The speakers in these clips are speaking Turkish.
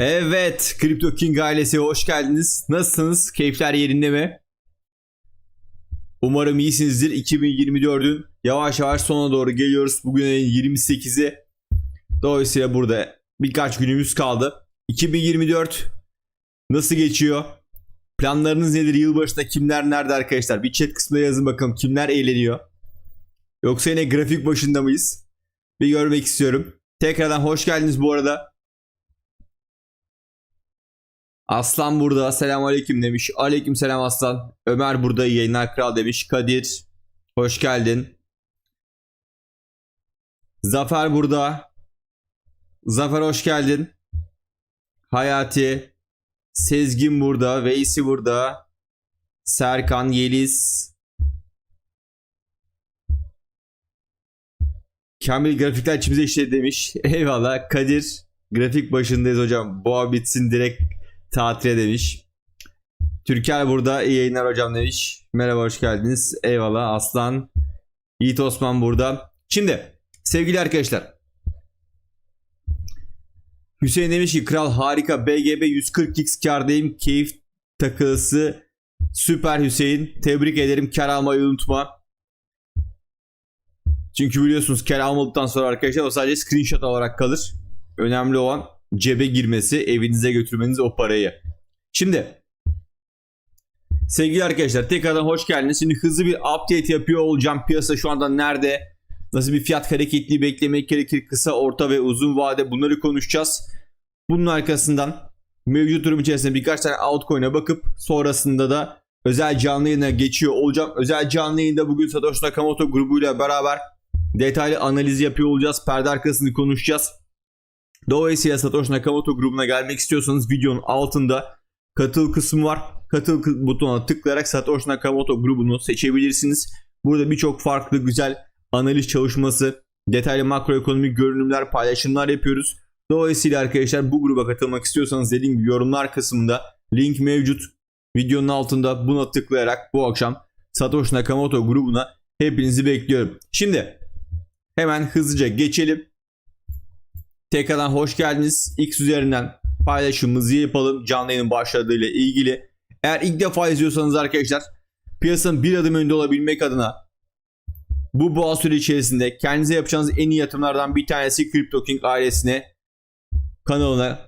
Evet, Crypto King ailesi hoş geldiniz. Nasılsınız? Keyifler yerinde mi? Umarım iyisinizdir. 2024'ün yavaş yavaş sonuna doğru geliyoruz. Bugün ayın 28'i. Dolayısıyla burada birkaç günümüz kaldı. 2024 nasıl geçiyor? Planlarınız nedir? Yılbaşında kimler nerede arkadaşlar? Bir chat kısmına yazın bakalım kimler eğleniyor. Yoksa yine grafik başında mıyız? Bir görmek istiyorum. Tekrardan hoş geldiniz bu arada. Aslan burada. Selam aleyküm demiş. Aleyküm selam Aslan. Ömer burada. iyi yayınlar kral demiş. Kadir. Hoş geldin. Zafer burada. Zafer hoş geldin. Hayati. Sezgin burada. Veysi burada. Serkan, Yeliz. Kamil grafikler içimize işledi demiş. Eyvallah. Kadir. Grafik başındayız hocam. Boğa bitsin direkt tatile demiş. Türker burada. iyi yayınlar hocam demiş. Merhaba hoş geldiniz. Eyvallah Aslan. Yiğit Osman burada. Şimdi sevgili arkadaşlar. Hüseyin demiş ki kral harika BGB 140x kardayım. Keyif takılısı süper Hüseyin. Tebrik ederim. Kar almayı unutma. Çünkü biliyorsunuz kar almadıktan sonra arkadaşlar o sadece screenshot olarak kalır. Önemli olan cebe girmesi, evinize götürmeniz o parayı. Şimdi sevgili arkadaşlar tekrardan hoş geldiniz. Şimdi hızlı bir update yapıyor olacağım. Piyasa şu anda nerede? Nasıl bir fiyat hareketliği beklemek gerekir? Kısa, orta ve uzun vade bunları konuşacağız. Bunun arkasından mevcut durum içerisinde birkaç tane altcoin'e bakıp sonrasında da özel canlı yayına geçiyor olacağım. Özel canlı yayında bugün Satoshi Nakamoto grubuyla beraber detaylı analiz yapıyor olacağız. Perde arkasını konuşacağız. Dolayısıyla Satoshi Nakamoto grubuna gelmek istiyorsanız videonun altında katıl kısmı var. Katıl butonuna tıklayarak Satoshi Nakamoto grubunu seçebilirsiniz. Burada birçok farklı güzel analiz çalışması, detaylı makroekonomik görünümler, paylaşımlar yapıyoruz. Dolayısıyla arkadaşlar bu gruba katılmak istiyorsanız dediğim gibi yorumlar kısmında link mevcut. Videonun altında buna tıklayarak bu akşam Satoshi Nakamoto grubuna hepinizi bekliyorum. Şimdi hemen hızlıca geçelim. Tekrardan hoş geldiniz. X üzerinden paylaşımımızı yapalım canlı yayının başladığıyla ilgili. Eğer ilk defa izliyorsanız arkadaşlar piyasanın bir adım önde olabilmek adına bu boğa süre içerisinde kendinize yapacağınız en iyi yatırımlardan bir tanesi Crypto King ailesine kanalına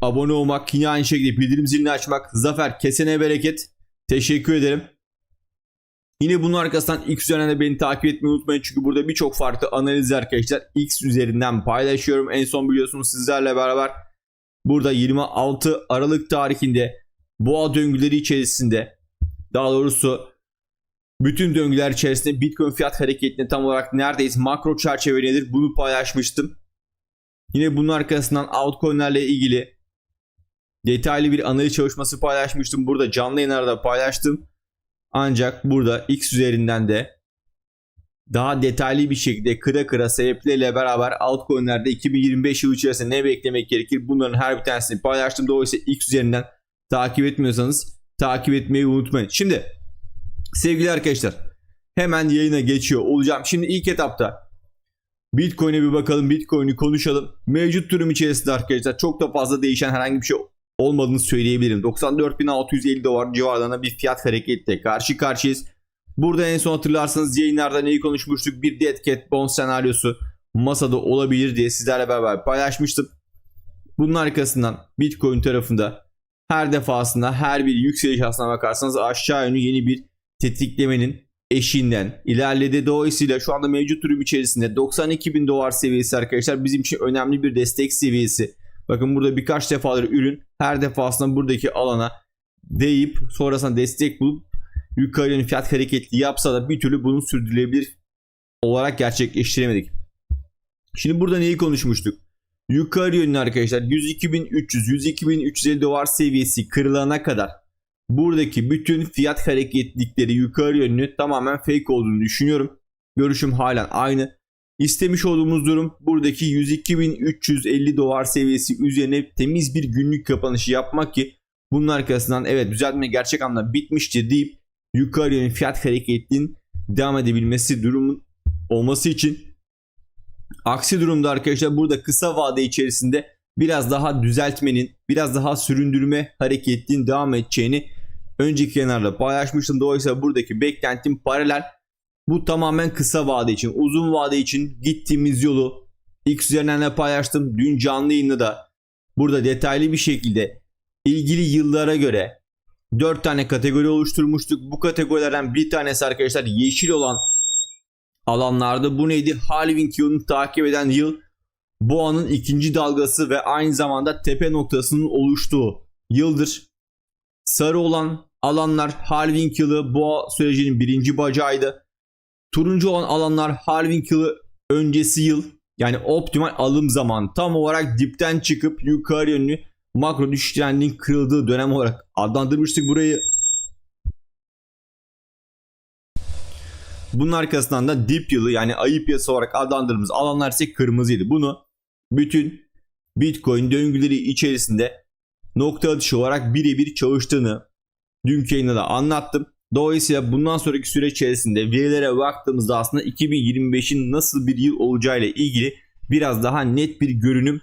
abone olmak yine aynı şekilde bildirim zilini açmak. Zafer kesene bereket. Teşekkür ederim. Yine bunun arkasından X üzerinden de beni takip etmeyi unutmayın. Çünkü burada birçok farklı analiz arkadaşlar X üzerinden paylaşıyorum. En son biliyorsunuz sizlerle beraber burada 26 Aralık tarihinde boğa döngüleri içerisinde daha doğrusu bütün döngüler içerisinde Bitcoin fiyat hareketine tam olarak neredeyiz makro çerçeve nedir bunu paylaşmıştım. Yine bunun arkasından altcoin'lerle ilgili detaylı bir analiz çalışması paylaşmıştım. Burada canlı yayınlarda paylaştım. Ancak burada X üzerinden de daha detaylı bir şekilde kıra kıra sebepleriyle beraber altcoin'lerde 2025 yılı içerisinde ne beklemek gerekir? Bunların her bir tanesini paylaştım. Dolayısıyla X üzerinden takip etmiyorsanız takip etmeyi unutmayın. Şimdi sevgili arkadaşlar hemen yayına geçiyor olacağım. Şimdi ilk etapta Bitcoin'e bir bakalım. Bitcoin'i konuşalım. Mevcut durum içerisinde arkadaşlar çok da fazla değişen herhangi bir şey olmadığını söyleyebilirim. 94.650 dolar civarlarında bir fiyat hareketiyle karşı karşıyayız. Burada en son hatırlarsanız yayınlarda neyi konuşmuştuk? Bir dead cat bond senaryosu masada olabilir diye sizlerle beraber paylaşmıştım. Bunun arkasından Bitcoin tarafında her defasında her bir yükseliş aslına bakarsanız aşağı yönlü yeni bir tetiklemenin eşiğinden ilerledi. Dolayısıyla şu anda mevcut durum içerisinde 92 bin dolar seviyesi arkadaşlar bizim için önemli bir destek seviyesi. Bakın burada birkaç defadır ürün her defasında buradaki alana değip sonrasında destek bulup yukarı yönlü fiyat hareketli yapsa da bir türlü bunu sürdürülebilir olarak gerçekleştiremedik. Şimdi burada neyi konuşmuştuk? Yukarı yönlü arkadaşlar 102.300 102.350 dolar seviyesi kırılana kadar buradaki bütün fiyat hareketlikleri yukarı yönlü tamamen fake olduğunu düşünüyorum. Görüşüm halen aynı. İstemiş olduğumuz durum buradaki 102.350 dolar seviyesi üzerine temiz bir günlük kapanışı yapmak ki bunun arkasından evet düzeltme gerçek anlamda bitmiştir deyip yukarı yönlü fiyat hareketliğinin devam edebilmesi durumun olması için aksi durumda arkadaşlar burada kısa vade içerisinde biraz daha düzeltmenin, biraz daha süründürme hareketinin devam edeceğini önceki kenarda paylaşmıştım. Dolayısıyla buradaki beklentim paralel. Bu tamamen kısa vade için. Uzun vade için gittiğimiz yolu X üzerinden de paylaştım. Dün canlı yayında da burada detaylı bir şekilde ilgili yıllara göre 4 tane kategori oluşturmuştuk. Bu kategorilerden bir tanesi arkadaşlar yeşil olan alanlarda. Bu neydi? Halving yılını takip eden yıl boğanın ikinci dalgası ve aynı zamanda tepe noktasının oluştuğu yıldır. Sarı olan alanlar halving yılı boğa sürecinin birinci bacağıydı. Turuncu olan alanlar halving yılı öncesi yıl yani optimal alım zaman tam olarak dipten çıkıp yukarı yönlü makro düşüş trendinin kırıldığı dönem olarak adlandırmıştık burayı. Bunun arkasından da dip yılı yani ayı piyasa olarak adlandırdığımız alanlar ise kırmızıydı. Bunu bütün Bitcoin döngüleri içerisinde nokta atışı olarak birebir çalıştığını dünkü yayında da anlattım. Dolayısıyla bundan sonraki süre içerisinde verilere baktığımızda aslında 2025'in nasıl bir yıl olacağıyla ilgili biraz daha net bir görünüm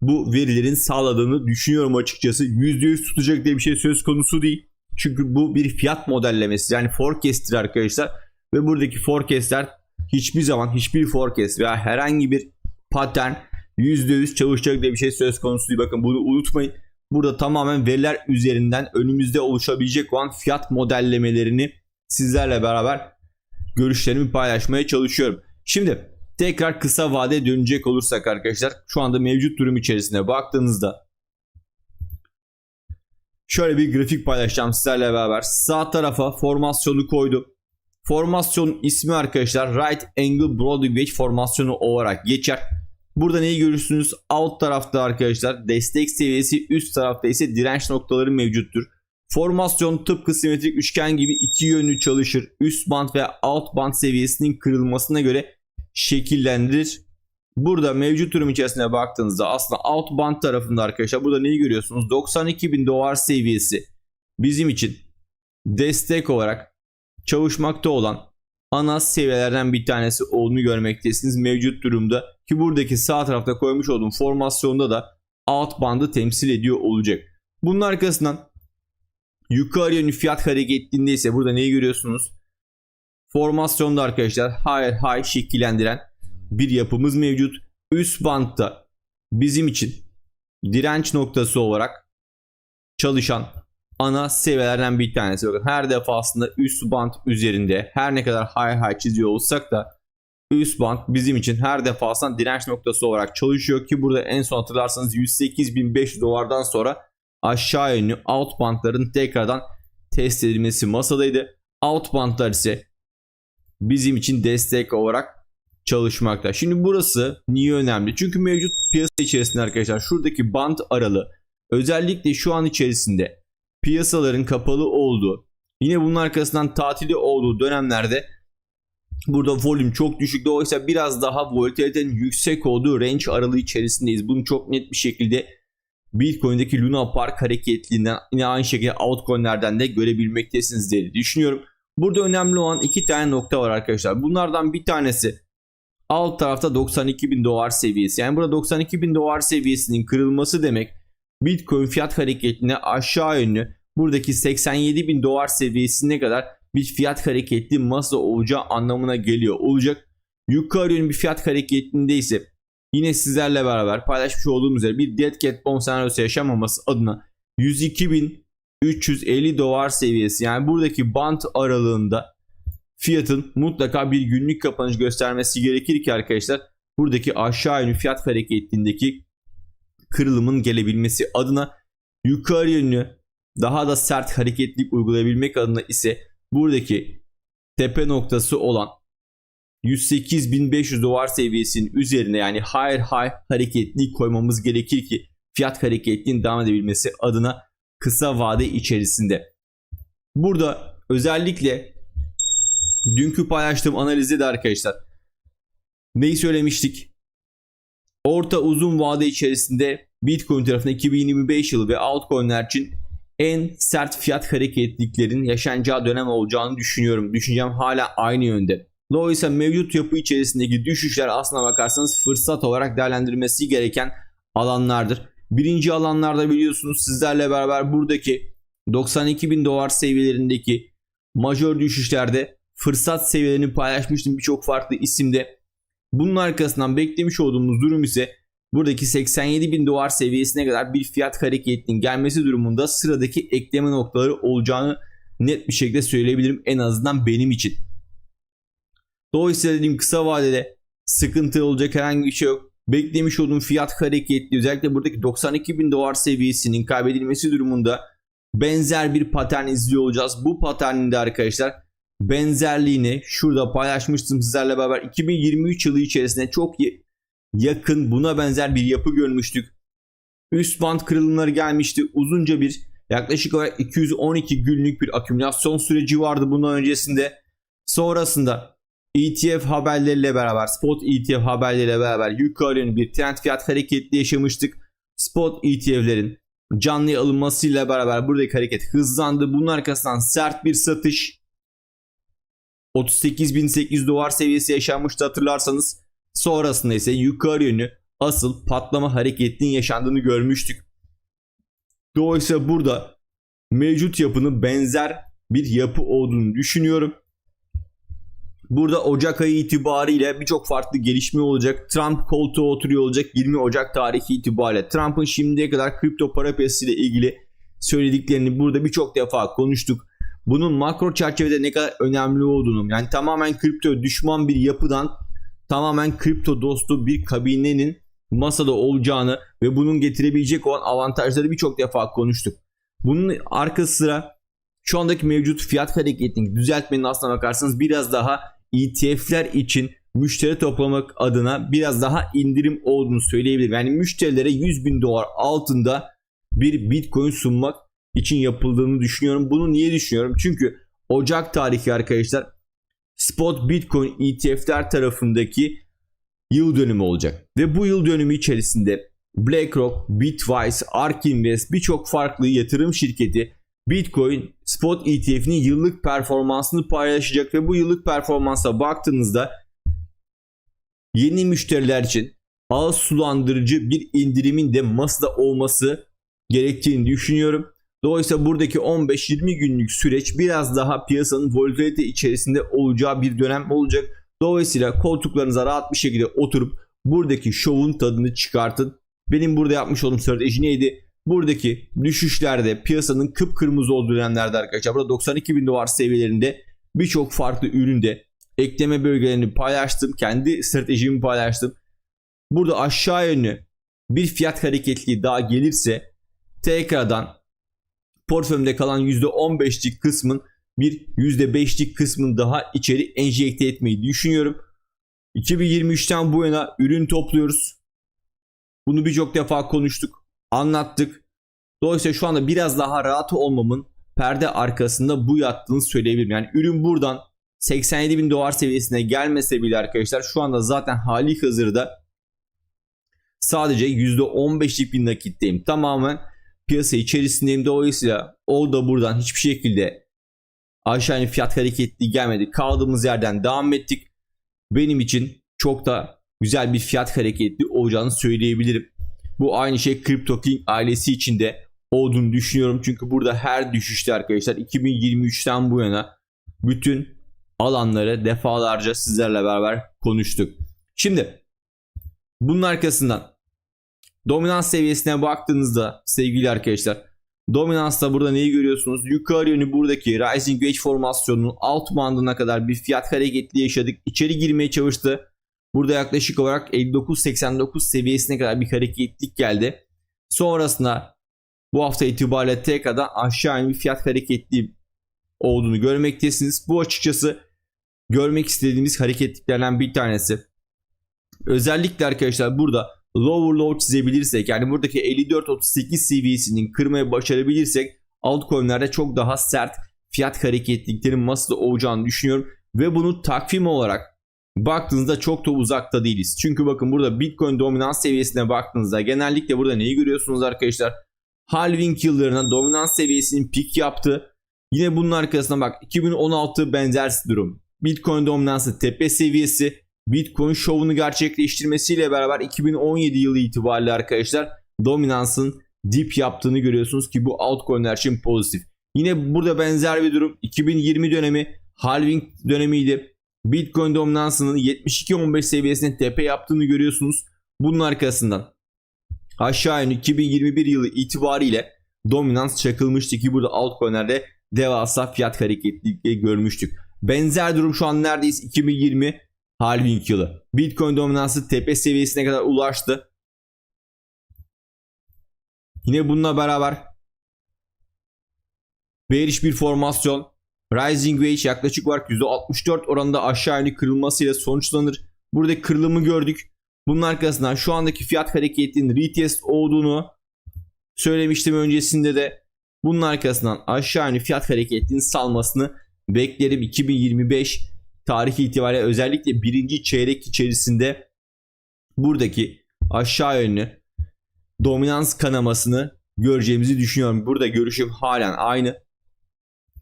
bu verilerin sağladığını düşünüyorum açıkçası. %100 tutacak diye bir şey söz konusu değil. Çünkü bu bir fiyat modellemesi yani forecast'tir arkadaşlar. Ve buradaki forecast'ler hiçbir zaman hiçbir forecast veya herhangi bir pattern %100 çalışacak diye bir şey söz konusu değil. Bakın bunu unutmayın. Burada tamamen veriler üzerinden önümüzde oluşabilecek olan fiyat modellemelerini sizlerle beraber görüşlerimi paylaşmaya çalışıyorum. Şimdi tekrar kısa vade dönecek olursak arkadaşlar şu anda mevcut durum içerisinde baktığınızda şöyle bir grafik paylaşacağım sizlerle beraber. Sağ tarafa formasyonu koydum. Formasyon ismi arkadaşlar Right Angle Broad Wedge formasyonu olarak geçer. Burada neyi görürsünüz? Alt tarafta arkadaşlar destek seviyesi, üst tarafta ise direnç noktaları mevcuttur. Formasyon tıpkı simetrik üçgen gibi iki yönlü çalışır. Üst band ve alt band seviyesinin kırılmasına göre şekillendirir. Burada mevcut durum içerisinde baktığınızda aslında alt band tarafında arkadaşlar burada neyi görüyorsunuz? 92 bin dolar seviyesi bizim için destek olarak çalışmakta olan ana seviyelerden bir tanesi olduğunu görmektesiniz mevcut durumda. Ki buradaki sağ tarafta koymuş olduğum formasyonda da alt bandı temsil ediyor olacak. Bunun arkasından yukarı yönlü fiyat hareketliğinde ise burada neyi görüyorsunuz? Formasyonda arkadaşlar higher high şekillendiren bir yapımız mevcut. Üst bantta bizim için direnç noktası olarak çalışan ana seviyelerden bir tanesi. Bakın her defasında üst band üzerinde her ne kadar high high çiziyor olsak da üst band bizim için her defasında direnç noktası olarak çalışıyor ki burada en son hatırlarsanız 108.500 dolardan sonra aşağı yönlü alt bandların tekrardan test edilmesi masadaydı. Alt bandlar ise bizim için destek olarak çalışmakta. Şimdi burası niye önemli? Çünkü mevcut piyasa içerisinde arkadaşlar şuradaki band aralığı özellikle şu an içerisinde piyasaların kapalı olduğu yine bunun arkasından tatili olduğu dönemlerde burada volüm çok düşük. Dolayısıyla biraz daha volatilitenin yüksek olduğu range aralığı içerisindeyiz. Bunu çok net bir şekilde Bitcoin'deki Luna Park hareketliğinden yine aynı şekilde altcoin'lerden de görebilmektesiniz diye düşünüyorum. Burada önemli olan iki tane nokta var arkadaşlar. Bunlardan bir tanesi alt tarafta 92 bin dolar seviyesi. Yani burada 92 bin dolar seviyesinin kırılması demek Bitcoin fiyat hareketine aşağı yönlü buradaki 87 bin dolar seviyesine kadar bir fiyat hareketli masa olacağı anlamına geliyor olacak. Yukarı yönlü bir fiyat hareketinde ise yine sizlerle beraber paylaşmış olduğum üzere bir dead cat bomb senaryosu yaşamaması adına 102 bin 350 dolar seviyesi yani buradaki band aralığında fiyatın mutlaka bir günlük kapanış göstermesi gerekir ki arkadaşlar buradaki aşağı yönlü fiyat hareketindeki kırılımın gelebilmesi adına yukarı yönlü daha da sert hareketlilik uygulayabilmek adına ise buradaki tepe noktası olan 108.500 dolar seviyesinin üzerine yani higher high hareketlilik koymamız gerekir ki fiyat hareketliğinin devam edebilmesi adına kısa vade içerisinde. Burada özellikle dünkü paylaştığım analizde de arkadaşlar neyi söylemiştik? Orta uzun vade içerisinde Bitcoin tarafında 2025 yılı ve altcoin'ler için en sert fiyat hareketliklerin yaşanacağı dönem olacağını düşünüyorum. Düşüncem hala aynı yönde. Dolayısıyla mevcut yapı içerisindeki düşüşler aslına bakarsanız fırsat olarak değerlendirmesi gereken alanlardır. Birinci alanlarda biliyorsunuz sizlerle beraber buradaki 92 bin dolar seviyelerindeki majör düşüşlerde fırsat seviyelerini paylaşmıştım birçok farklı isimde. Bunun arkasından beklemiş olduğumuz durum ise buradaki 87 bin dolar seviyesine kadar bir fiyat hareketinin gelmesi durumunda sıradaki ekleme noktaları olacağını net bir şekilde söyleyebilirim en azından benim için. Dolayısıyla dediğim kısa vadede sıkıntı olacak herhangi bir şey yok. Beklemiş olduğum fiyat hareketli özellikle buradaki 92 bin dolar seviyesinin kaybedilmesi durumunda benzer bir patern izliyor olacağız. Bu paternin de arkadaşlar benzerliğini şurada paylaşmıştım sizlerle beraber 2023 yılı içerisinde çok yakın buna benzer bir yapı görmüştük. Üst band kırılımları gelmişti. Uzunca bir yaklaşık olarak 212 günlük bir akümülasyon süreci vardı bundan öncesinde. Sonrasında ETF haberleriyle beraber, spot ETF haberleriyle beraber yukarı bir trend fiyat hareketli yaşamıştık. Spot ETF'lerin canlı alınmasıyla beraber buradaki hareket hızlandı. Bunun arkasından sert bir satış 38.800 dolar seviyesi yaşanmıştı hatırlarsanız. Sonrasında ise yukarı yönlü asıl patlama hareketinin yaşandığını görmüştük. Dolayısıyla burada mevcut yapının benzer bir yapı olduğunu düşünüyorum. Burada Ocak ayı itibariyle birçok farklı gelişme olacak. Trump koltuğa oturuyor olacak 20 Ocak tarihi itibariyle. Trump'ın şimdiye kadar kripto para piyasası ile ilgili söylediklerini burada birçok defa konuştuk. Bunun makro çerçevede ne kadar önemli olduğunu yani tamamen kripto düşman bir yapıdan tamamen kripto dostu bir kabinenin masada olacağını ve bunun getirebilecek olan avantajları birçok defa konuştuk. Bunun arka sıra şu andaki mevcut fiyat hareketini düzeltmenin aslına bakarsanız biraz daha ETF'ler için müşteri toplamak adına biraz daha indirim olduğunu söyleyebilirim. Yani müşterilere 100 bin dolar altında bir bitcoin sunmak için yapıldığını düşünüyorum. Bunu niye düşünüyorum? Çünkü Ocak tarihi arkadaşlar spot bitcoin ETF'ler tarafındaki yıl dönümü olacak. Ve bu yıl dönümü içerisinde BlackRock, Bitwise, ARK Invest birçok farklı yatırım şirketi Bitcoin spot ETF'nin yıllık performansını paylaşacak ve bu yıllık performansa baktığınızda yeni müşteriler için ağız sulandırıcı bir indirimin de masada olması gerektiğini düşünüyorum. Dolayısıyla buradaki 15-20 günlük süreç biraz daha piyasanın volatilite içerisinde olacağı bir dönem olacak. Dolayısıyla koltuklarınıza rahat bir şekilde oturup buradaki şovun tadını çıkartın. Benim burada yapmış olduğum strateji neydi? Buradaki düşüşlerde piyasanın kıpkırmızı olduğu dönemlerde arkadaşlar burada 92 bin dolar seviyelerinde birçok farklı üründe ekleme bölgelerini paylaştım. Kendi stratejimi paylaştım. Burada aşağı yönlü bir fiyat hareketliği daha gelirse tekrardan portföyümde kalan %15'lik kısmın bir %5'lik kısmını daha içeri enjekte etmeyi düşünüyorum. 2023'ten bu yana ürün topluyoruz. Bunu birçok defa konuştuk, anlattık. Dolayısıyla şu anda biraz daha rahat olmamın perde arkasında bu yattığını söyleyebilirim. Yani ürün buradan 87 bin dolar seviyesine gelmese bile arkadaşlar şu anda zaten hali hazırda sadece %15'lik bir nakitteyim. Tamamen piyasa içerisindeyim. Dolayısıyla o da buradan hiçbir şekilde aşağı fiyat hareketli gelmedi. Kaldığımız yerden devam ettik. Benim için çok da güzel bir fiyat hareketli olacağını söyleyebilirim. Bu aynı şey Crypto King ailesi için de olduğunu düşünüyorum. Çünkü burada her düşüşte arkadaşlar 2023'ten bu yana bütün alanları defalarca sizlerle beraber konuştuk. Şimdi bunun arkasından dominans seviyesine baktığınızda sevgili arkadaşlar dominansta burada neyi görüyorsunuz? Yukarı yönü buradaki Rising Wedge formasyonunun alt bandına kadar bir fiyat hareketli yaşadık. İçeri girmeye çalıştı. Burada yaklaşık olarak 59-89 seviyesine kadar bir hareketlik geldi. Sonrasında bu hafta itibariyle tekrardan aşağı bir fiyat hareketli olduğunu görmektesiniz. Bu açıkçası görmek istediğimiz hareketliklerden bir tanesi. Özellikle arkadaşlar burada lower low çizebilirsek yani buradaki 54-38 seviyesinin kırmaya başarabilirsek altcoin'lerde çok daha sert fiyat hareketliliklerin masada olacağını düşünüyorum. Ve bunu takvim olarak baktığınızda çok da uzakta değiliz. Çünkü bakın burada Bitcoin dominans seviyesine baktığınızda genellikle burada neyi görüyorsunuz arkadaşlar? Halving yıllarına dominans seviyesinin pik yaptı. Yine bunun arkasına bak 2016 benzer durum. Bitcoin dominansı tepe seviyesi Bitcoin şovunu gerçekleştirmesiyle beraber 2017 yılı itibariyle arkadaşlar dominansın dip yaptığını görüyorsunuz ki bu altcoin'ler için pozitif. Yine burada benzer bir durum 2020 dönemi halving dönemiydi. Bitcoin dominansının 72-15 seviyesine tepe yaptığını görüyorsunuz. Bunun arkasından aşağı yönlü 2021 yılı itibariyle dominans çakılmıştı ki burada altcoin'lerde devasa fiyat hareketlilikleri görmüştük. Benzer durum şu an neredeyiz 2020 halving yılı. Bitcoin dominansı tepe seviyesine kadar ulaştı. Yine bununla beraber bearish bir formasyon Rising Wage yaklaşık olarak %64 oranında aşağı yönlü kırılmasıyla sonuçlanır. Burada kırılımı gördük. Bunun arkasından şu andaki fiyat hareketinin retest olduğunu söylemiştim öncesinde de. Bunun arkasından aşağı yönlü fiyat hareketinin salmasını beklerim 2025 tarihi itibariyle özellikle birinci çeyrek içerisinde buradaki aşağı yönlü dominans kanamasını göreceğimizi düşünüyorum. Burada görüşüm halen aynı.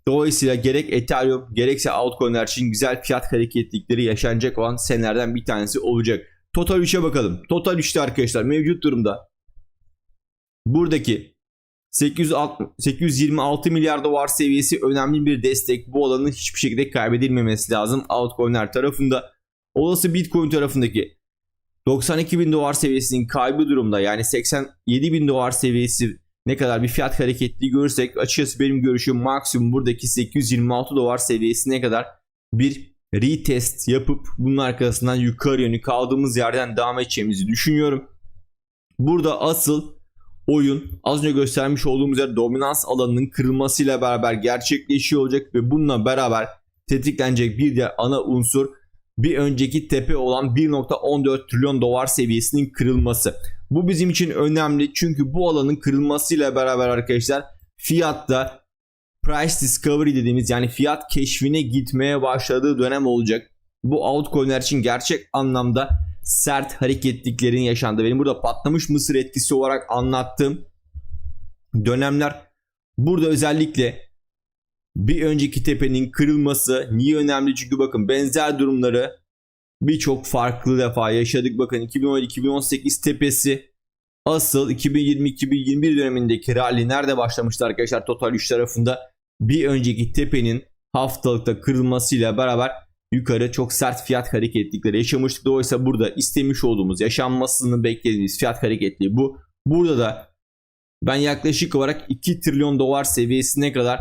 Dolayısıyla gerek Ethereum gerekse altcoin'ler için güzel fiyat hareketlikleri yaşanacak olan senelerden bir tanesi olacak. Total 3'e bakalım. Total 3'te arkadaşlar mevcut durumda buradaki 860, 826 milyar dolar seviyesi önemli bir destek. Bu alanın hiçbir şekilde kaybedilmemesi lazım altcoin'ler tarafında. Olası Bitcoin tarafındaki 92 bin dolar seviyesinin kaybı durumda yani 87 bin dolar seviyesi ne kadar bir fiyat hareketli görürsek açıkçası benim görüşüm maksimum buradaki 826 dolar seviyesine kadar bir retest yapıp bunun arkasından yukarı yönü kaldığımız yerden devam edeceğimizi düşünüyorum. Burada asıl oyun az önce göstermiş olduğumuz yer dominans alanının kırılmasıyla beraber gerçekleşiyor olacak ve bununla beraber tetiklenecek bir diğer ana unsur bir önceki tepe olan 1.14 trilyon dolar seviyesinin kırılması. Bu bizim için önemli çünkü bu alanın kırılmasıyla beraber arkadaşlar fiyatta price discovery dediğimiz yani fiyat keşfine gitmeye başladığı dönem olacak. Bu altcoin'ler için gerçek anlamda sert hareketliklerin yaşandığı benim burada patlamış mısır etkisi olarak anlattığım dönemler. Burada özellikle bir önceki tepenin kırılması niye önemli? Çünkü bakın benzer durumları birçok farklı defa yaşadık. Bakın 2017-2018 tepesi asıl 2020-2021 dönemindeki rally nerede başlamıştı arkadaşlar? Total 3 tarafında bir önceki tepenin haftalıkta kırılmasıyla beraber yukarı çok sert fiyat hareketlikleri yaşamıştık. Dolayısıyla burada istemiş olduğumuz yaşanmasını beklediğimiz fiyat hareketliği bu. Burada da ben yaklaşık olarak 2 trilyon dolar seviyesine kadar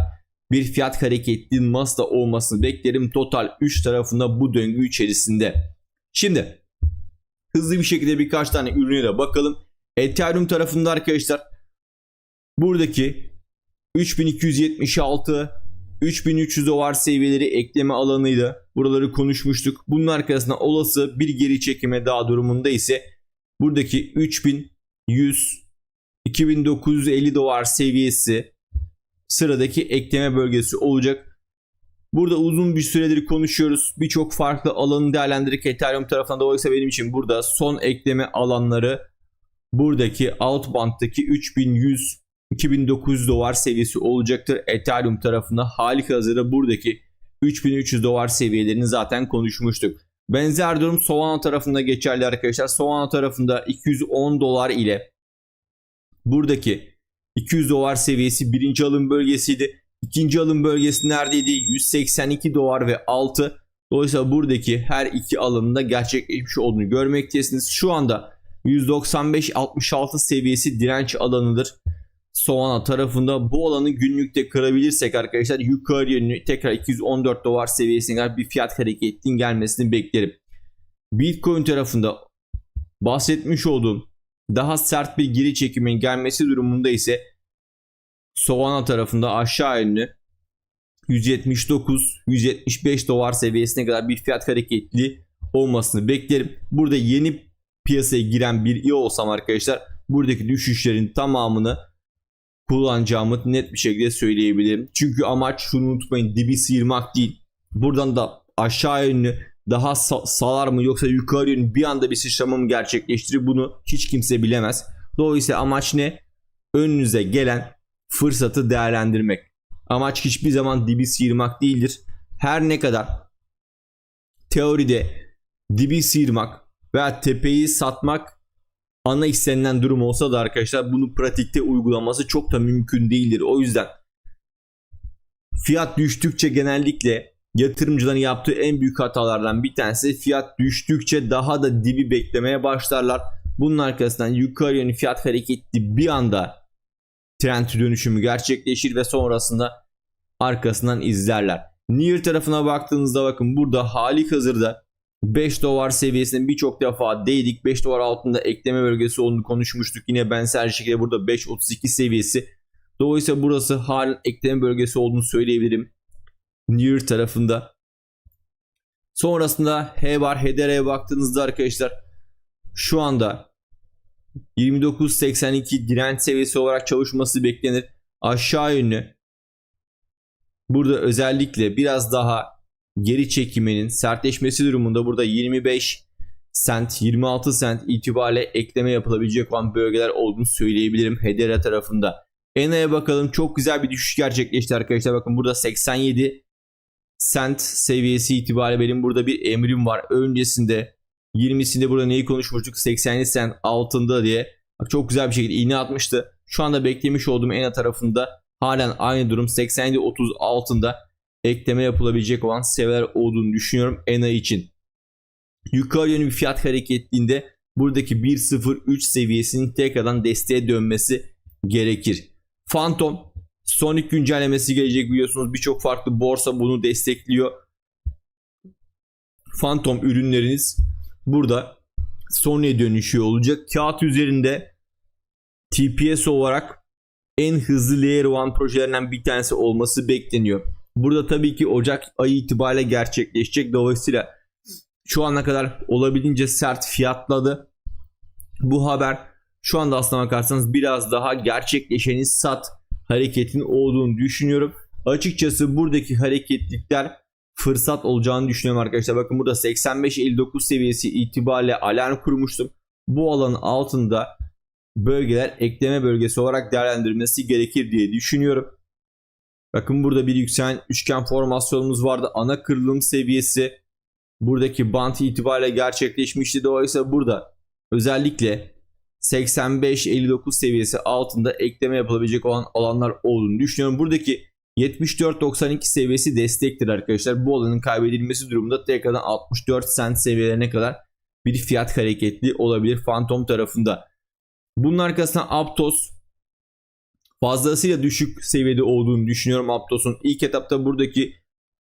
bir fiyat hareketliğinin masada olmasını beklerim. Total 3 tarafında bu döngü içerisinde. Şimdi hızlı bir şekilde birkaç tane ürüne de bakalım. Ethereum tarafında arkadaşlar buradaki 3276 3300 dolar seviyeleri ekleme alanıydı. Buraları konuşmuştuk. Bunun arkasında olası bir geri çekime daha durumunda ise buradaki 3100 2950 dolar seviyesi sıradaki ekleme bölgesi olacak. Burada uzun bir süredir konuşuyoruz. Birçok farklı alanı değerlendirdik Ethereum tarafından. Dolayısıyla benim için burada son ekleme alanları buradaki alt banttaki 3100 2900 dolar seviyesi olacaktır. Ethereum tarafında hazırda buradaki 3300 dolar seviyelerini zaten konuşmuştuk. Benzer durum Solana tarafında geçerli arkadaşlar. Solana tarafında 210 dolar ile buradaki 200 dolar seviyesi birinci alım bölgesiydi. İkinci alım bölgesi neredeydi? 182 dolar ve 6. Dolayısıyla buradaki her iki alanında gerçekleşmiş olduğunu görmektesiniz. Şu anda 195-66 seviyesi direnç alanıdır. Solana tarafında bu alanı günlükte kırabilirsek arkadaşlar yukarı yönlü tekrar 214 dolar seviyesine kadar bir fiyat hareketinin gelmesini beklerim. Bitcoin tarafında bahsetmiş olduğum daha sert bir geri çekimin gelmesi durumunda ise Solana tarafında aşağı yönlü 179-175 dolar seviyesine kadar bir fiyat hareketli olmasını beklerim. Burada yeni piyasaya giren bir iyi olsam arkadaşlar buradaki düşüşlerin tamamını kullanacağımı net bir şekilde söyleyebilirim. Çünkü amaç şunu unutmayın dibi sıyırmak değil. Buradan da aşağı yönlü daha sa- salar mı yoksa yukarı yönlü bir anda bir sıçrama mı gerçekleştirir bunu hiç kimse bilemez. Dolayısıyla amaç ne? Önünüze gelen fırsatı değerlendirmek. Amaç hiçbir zaman dibi sıyırmak değildir. Her ne kadar teoride dibi sıyırmak veya tepeyi satmak ana istenilen durum olsa da arkadaşlar bunu pratikte uygulaması çok da mümkün değildir. O yüzden fiyat düştükçe genellikle yatırımcıların yaptığı en büyük hatalardan bir tanesi fiyat düştükçe daha da dibi beklemeye başlarlar. Bunun arkasından yukarı yönlü fiyat hareketi bir anda trend dönüşümü gerçekleşir ve sonrasında arkasından izlerler. Near tarafına baktığınızda bakın burada hali hazırda 5 dolar seviyesine birçok defa değdik. 5 dolar altında ekleme bölgesi olduğunu konuşmuştuk. Yine benzer şekilde burada 5.32 seviyesi. Dolayısıyla burası halen ekleme bölgesi olduğunu söyleyebilirim. Near tarafında. Sonrasında H var. HDR'ye baktığınızda arkadaşlar şu anda 29.82 direnç seviyesi olarak çalışması beklenir. Aşağı yönlü burada özellikle biraz daha geri çekiminin sertleşmesi durumunda burada 25 sent 26 sent itibariyle ekleme yapılabilecek olan bölgeler olduğunu söyleyebilirim HDR tarafında. ENA'ya bakalım çok güzel bir düşüş gerçekleşti arkadaşlar. Bakın burada 87 sent seviyesi itibariyle benim burada bir emrim var. Öncesinde 20'sinde burada neyi konuşmuştuk? 87 sent altında diye. Çok güzel bir şekilde iğne atmıştı. Şu anda beklemiş olduğum ENA tarafında halen aynı durum 87-30 altında ekleme yapılabilecek olan seviyeler olduğunu düşünüyorum ENA için. Yukarı yönlü bir fiyat hareketliğinde buradaki 1.03 seviyesinin tekrardan desteğe dönmesi gerekir. Phantom Sonic güncellemesi gelecek biliyorsunuz birçok farklı borsa bunu destekliyor. Phantom ürünleriniz burada Sony'e dönüşüyor olacak. Kağıt üzerinde TPS olarak en hızlı Layer 1 projelerinden bir tanesi olması bekleniyor. Burada tabii ki Ocak ayı itibariyle gerçekleşecek. Dolayısıyla şu ana kadar olabildiğince sert fiyatladı. Bu haber şu anda aslına bakarsanız biraz daha gerçekleşenin sat hareketin olduğunu düşünüyorum. Açıkçası buradaki hareketlikler fırsat olacağını düşünüyorum arkadaşlar. Bakın burada 85-59 seviyesi itibariyle alarm kurmuştum. Bu alanın altında bölgeler ekleme bölgesi olarak değerlendirilmesi gerekir diye düşünüyorum. Bakın burada bir yükselen üçgen formasyonumuz vardı. Ana kırılım seviyesi buradaki bant itibariyle gerçekleşmişti. Dolayısıyla burada özellikle 85-59 seviyesi altında ekleme yapılabilecek olan alanlar olduğunu düşünüyorum. Buradaki 74-92 seviyesi destektir arkadaşlar. Bu alanın kaybedilmesi durumunda tekrardan 64 sent seviyelerine kadar bir fiyat hareketli olabilir Phantom tarafında. Bunun arkasından Aptos fazlasıyla düşük seviyede olduğunu düşünüyorum Aptos'un. İlk etapta buradaki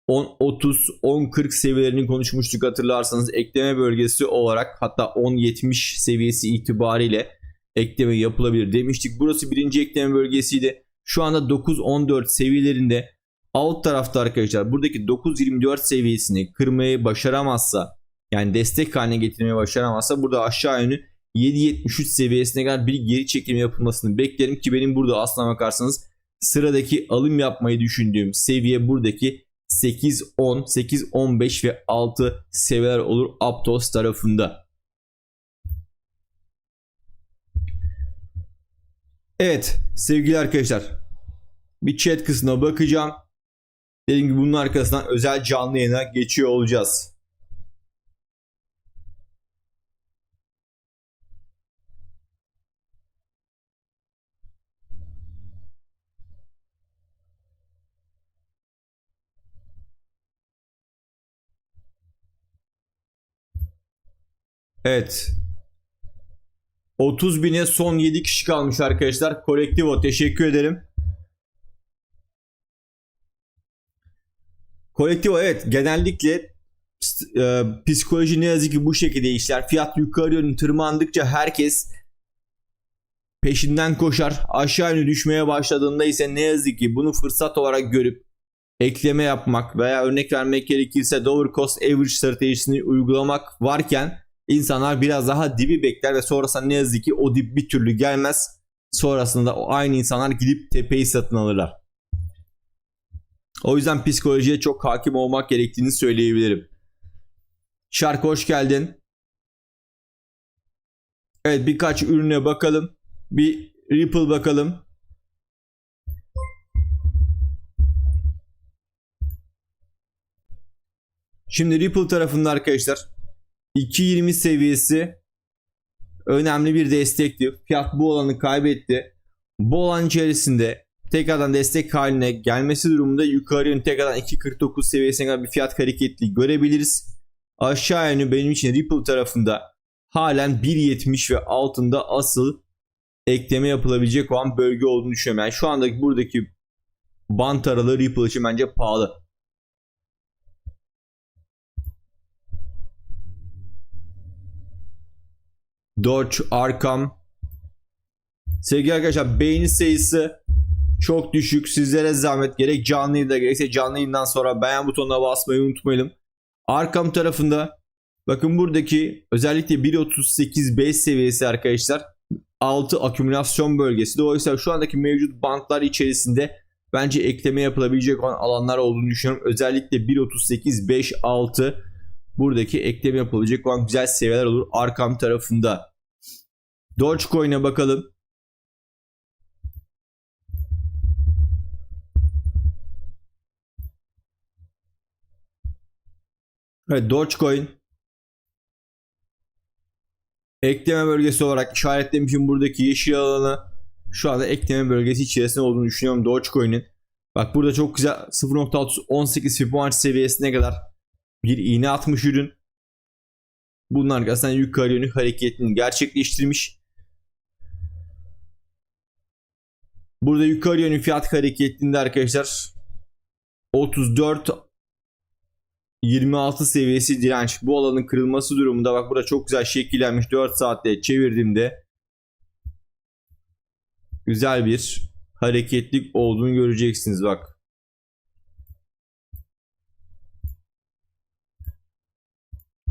10-30, 10-40 seviyelerini konuşmuştuk hatırlarsanız ekleme bölgesi olarak hatta 10-70 seviyesi itibariyle ekleme yapılabilir demiştik. Burası birinci ekleme bölgesiydi. Şu anda 9-14 seviyelerinde alt tarafta arkadaşlar buradaki 9-24 seviyesini kırmayı başaramazsa yani destek haline getirmeyi başaramazsa burada aşağı yönlü 7.73 seviyesine kadar bir geri çekim yapılmasını beklerim ki benim burada aslına bakarsanız sıradaki alım yapmayı düşündüğüm seviye buradaki 8, 10, 8, 15 ve 6 seviyeler olur Aptos tarafında. Evet sevgili arkadaşlar bir chat kısmına bakacağım. Dediğim gibi bunun arkasından özel canlı yayına geçiyor olacağız. Evet. 30 bine son 7 kişi kalmış arkadaşlar. Kolektivo teşekkür ederim. Kolektivo evet genellikle e, psikoloji ne yazık ki bu şekilde işler. Fiyat yukarı yönlü tırmandıkça herkes peşinden koşar. Aşağı yönlü düşmeye başladığında ise ne yazık ki bunu fırsat olarak görüp ekleme yapmak veya örnek vermek gerekirse dollar cost average stratejisini uygulamak varken İnsanlar biraz daha dibi bekler ve sonrasında ne yazık ki o dip bir türlü gelmez. Sonrasında o aynı insanlar gidip tepeyi satın alırlar. O yüzden psikolojiye çok hakim olmak gerektiğini söyleyebilirim. Şarkı hoş geldin. Evet birkaç ürüne bakalım. Bir Ripple bakalım. Şimdi Ripple tarafında arkadaşlar 2.20 seviyesi önemli bir destekti. Fiyat bu alanı kaybetti. Bu alan içerisinde tekrardan destek haline gelmesi durumunda yukarı yönlü tekrardan 2.49 seviyesine kadar bir fiyat hareketli görebiliriz. Aşağı yönlü benim için Ripple tarafında halen 1.70 ve altında asıl ekleme yapılabilecek olan bölge olduğunu düşünüyorum. Yani şu andaki buradaki bant aralığı Ripple için bence pahalı. Dodge, Arkham. Sevgili arkadaşlar beğeni sayısı çok düşük. Sizlere zahmet gerek canlı yayında gerekse canlı yayından sonra beğen butonuna basmayı unutmayalım. Arkham tarafında bakın buradaki özellikle 1.38.5 seviyesi arkadaşlar 6 akümülasyon bölgesi. Dolayısıyla şu andaki mevcut bantlar içerisinde bence ekleme yapılabilecek olan alanlar olduğunu düşünüyorum. Özellikle 1.38.5.6 buradaki ekleme yapılabilecek olan güzel seviyeler olur Arkham tarafında. Dogecoin'e bakalım. Evet Dogecoin ekleme bölgesi olarak işaretlemişim buradaki yeşil alanı şu anda ekleme bölgesi içerisinde olduğunu düşünüyorum Dogecoin'in. Bak burada çok güzel 0.18 Fibonacci seviyesine kadar bir iğne atmış ürün. Bunun arkasından yukarı yönlü hareketini gerçekleştirmiş. Burada yukarı yönlü fiyat hareketinde arkadaşlar 34 26 seviyesi direnç. Bu alanın kırılması durumunda bak burada çok güzel şekillenmiş 4 saatte çevirdiğimde güzel bir hareketlik olduğunu göreceksiniz bak.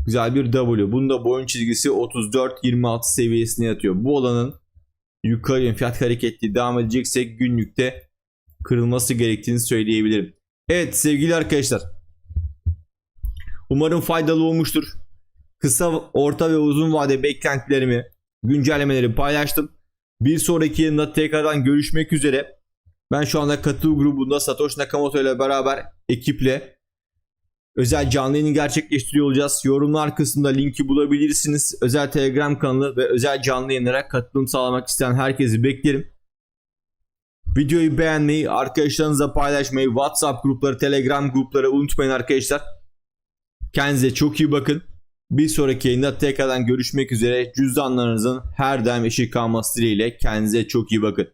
Güzel bir W. Bunda boyun çizgisi 34-26 seviyesine yatıyor. Bu alanın yukarı yönlü fiyat hareketli devam edecekse günlükte kırılması gerektiğini söyleyebilirim. Evet sevgili arkadaşlar. Umarım faydalı olmuştur. Kısa, orta ve uzun vade beklentilerimi, güncellemeleri paylaştım. Bir sonraki yayında tekrardan görüşmek üzere. Ben şu anda katıl grubunda Satoshi Nakamoto ile beraber ekiple özel canlı yayını gerçekleştiriyor olacağız. Yorumlar kısmında linki bulabilirsiniz. Özel Telegram kanalı ve özel canlı yayınlara katılım sağlamak isteyen herkesi beklerim. Videoyu beğenmeyi, arkadaşlarınızla paylaşmayı, WhatsApp grupları, Telegram grupları unutmayın arkadaşlar. Kendinize çok iyi bakın. Bir sonraki yayında tekrardan görüşmek üzere. Cüzdanlarınızın her daim eşit kalması dileğiyle kendinize çok iyi bakın.